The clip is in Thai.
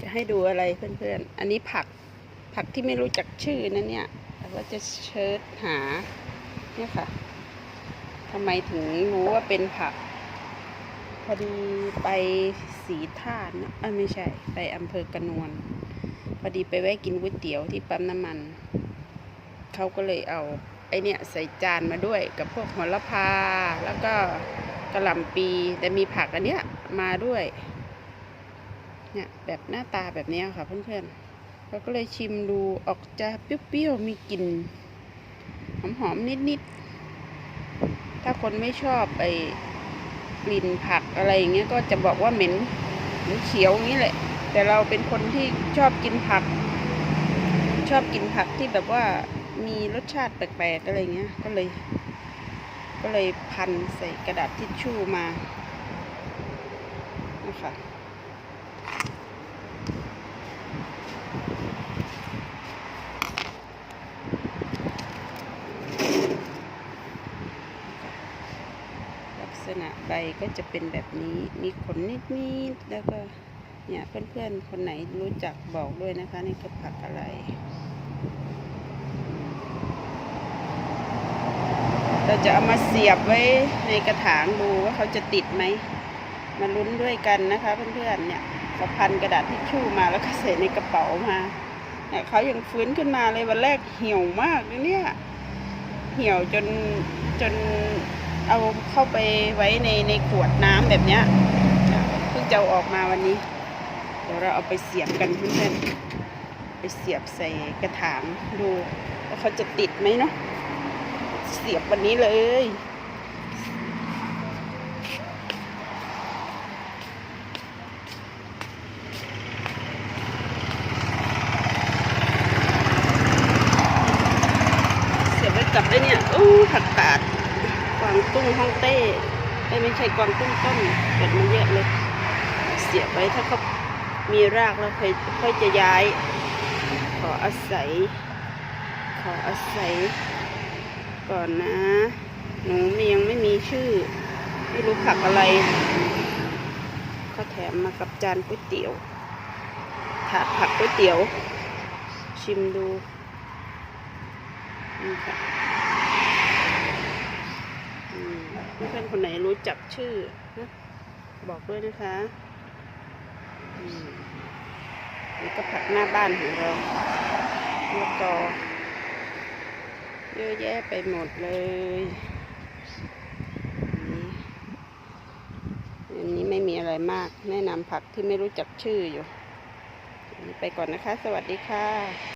จะให้ดูอะไรเพื่อนๆ อันนี้ผักผักที่ไม่รู้จักชื่อนะเนี่ยแต่ว่าจะเชิดหาเนี่ยค่ะทำไมถึงรู้ว่าเป็นผัก พอดีไปสีท่านนะเอ้ยไม่ใช่ ไปอำเภอกระนวนพอดีไปแวะกินก๋วยเตี๋ยวที่ปั๊มน้ำมัน เขาก็เลยเอาไอเนี่ยใส่จานมาด้วยกับพวกหัวละพา แล้วก็กระหล่ำปีแต่มีผักอันเนี้ยมาด้วย เนี่ยแบบหน้าตาแบบนี้ค่ะเพื่อนๆเราก็เลยชิมดูออกจะเปรี้ยวๆมีกลิ่นหอมๆนิดๆ ถ้าคนไม่ชอบไอ้กลิ่นผักอะไรอย่างเงี้ยก็จะบอกว่าเหม็นเหม็นเขียวอย่างนี้แหละ แต่เราเป็นคนที่ชอบกินผัก ชอบกินผักที่แบบว่ามีรสชาติแปลกๆอะไรเงี้ยก็เลย ก็เลยพันใส่กระดาษทิชชู่มานะคะ ษณะใบก็จะเป็นแบบนี้มีขนนิดๆแล้วก็เนี่ยเพื่อนๆ คนไหนรู้จักบอกด้วยนะคะนี่คือผักอะไรเราจะเอามาเสียบไว้ในกระถางดูว่าเขาจะติดไหมมาลุ้นด้วยกันนะคะเพื่อนๆเนี่ยเราพันกระดาษทิชชู่มาแล้วก็ใส่ในกระเป๋ามาเนี่ยเขายังฟื้นขึ้นมาเลยวันแรกเหี่ยวมากเลยเนี่ย เหี่ยวจนจน เอาเข้าไปไว้ในในขวดน้ำแบบเนี้ยเพิ่งจะออกมาวันนี้ เดี๋ยวเราเอาไปเสียบกันเพื่อนๆไปเสียบใส่กระถางดูว่าเขาจะติดไหมเนาะเสียบวันนี้เลยเสียบไว้กับไอ้เนี่ยอู้ผักกาด วางตุ้งฮ่องเต้ไอ้ยไม่ใช่กวางตุ้งต้นเกิดมันเยอะเลย เสียไว้ถ้าเขามีรากแล้วค่อยค่อยจะย้าย ขออาศัย ขออาศัย ก่อนนะ หนูมียังไม่มีชื่อ ไม่รู้ผักอะไรเขาแถมมากับจานก๋วยเตี๋ยวถาดผักก๋วยเตี๋ยว ชิมดูนี่ค่ะ เพื่อนคนไหนรู้จักชื่อนะบอกด้วยนะคะนี่ก็ผักหน้าบ้านของเราแล้วก็เยอะแยะไปหมดเลยอันนี้ไม่มีอะไรมาก แนะนำผักที่ไม่รู้จักชื่ออยู่ ไปก่อนนะคะ สวัสดีค่ะ